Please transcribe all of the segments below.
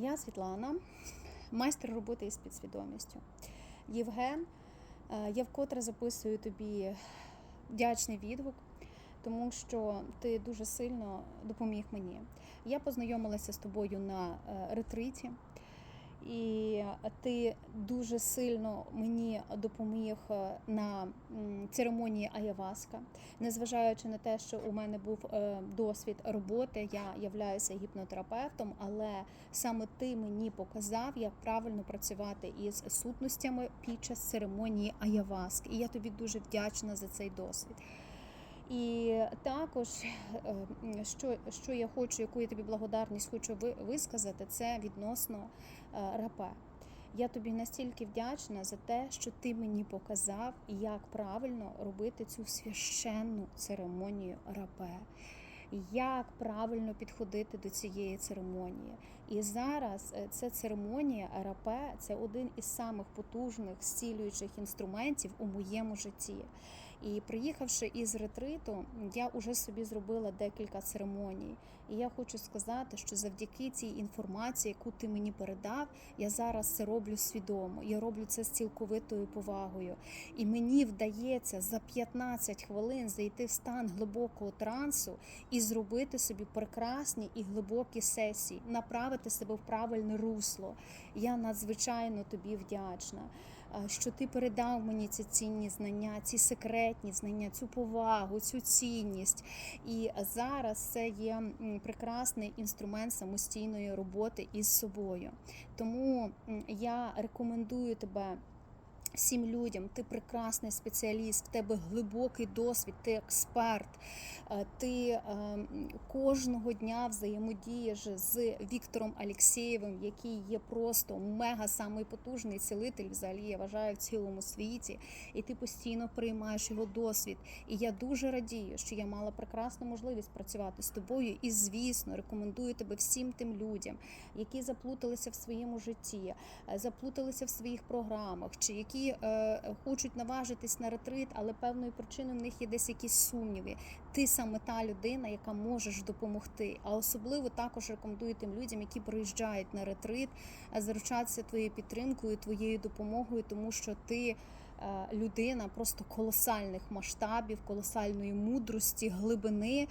Я Світлана, майстер роботи із підсвідомістю. Євген, е, я вкотре записую тобі вдячний відгук, тому що ти дуже сильно допоміг мені. Я познайомилася з тобою на е, ретриті, і ти дуже сильно мені допоміг е, на церемонії Аяваска. Незважаючи на те, що у мене був е, досвід роботи, я являюся гіпнотерапевтом, але саме ти мені показав, як правильно працювати із сутностями під час церемонії Аяваски. І я тобі дуже вдячна за цей досвід. І також, е, що, що я хочу, яку я тобі благодарність хочу висказати, це відносно е, рапе. Я тобі настільки вдячна за те, що ти мені показав, як правильно робити цю священну церемонію рапе, як правильно підходити до цієї церемонії. І зараз е, ця церемонія рапе це один із самих потужних зцілюючих інструментів у моєму житті. І приїхавши із ретриту, я вже собі зробила декілька церемоній. І я хочу сказати, що завдяки цій інформації, яку ти мені передав, я зараз це роблю свідомо. Я роблю це з цілковитою повагою. І мені вдається за 15 хвилин зайти в стан глибокого трансу і зробити собі прекрасні і глибокі сесії, направити себе в правильне русло. Я надзвичайно тобі вдячна що ти передав мені ці цінні знання, ці секретні знання, цю повагу, цю цінність. І зараз це є прекрасний інструмент самостійної роботи із собою. Тому я рекомендую тебе. Всім людям, ти прекрасний спеціаліст, в тебе глибокий досвід, ти експерт, е, ти е, кожного дня взаємодієш з Віктором Алєксєєвим, який є просто мега самий потужний цілитель, взагалі я вважаю в цілому світі, і ти постійно приймаєш його досвід. І я дуже радію, що я мала прекрасну можливість працювати з тобою. І, звісно, рекомендую тебе всім тим людям, які заплуталися в своєму житті, е, заплуталися в своїх програмах, чи які е, хочуть наважитись на ретрит, але певною причиною в них є десь якісь сумніви. Ти саме та людина, яка можеш допомогти. А особливо також рекомендую тим людям, які приїжджають на ретрит, заручатися твоєю підтримкою, твоєю допомогою, тому що ти. Е, Людина просто колосальних масштабів, колосальної мудрості, глибини.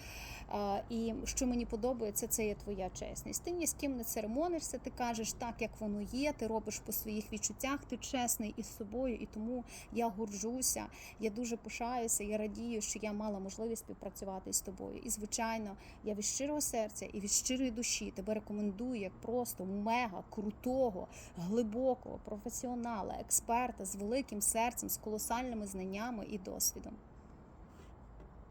Е, І що мені подобається, це є твоя чесність. Ти ні з ким не церемонишся, ти кажеш так, як воно є, ти робиш по своїх відчуттях, ти чесний із собою, і тому я горжуся, я дуже пишаюся, я радію, що я мала можливість співпрацювати з тобою. І звичайно, я від щирого серця і від щирої душі тебе рекомендую як просто мега крутого, глибокого професіонала, експерта з великим серцем, з колосальними знаннями і досвідом.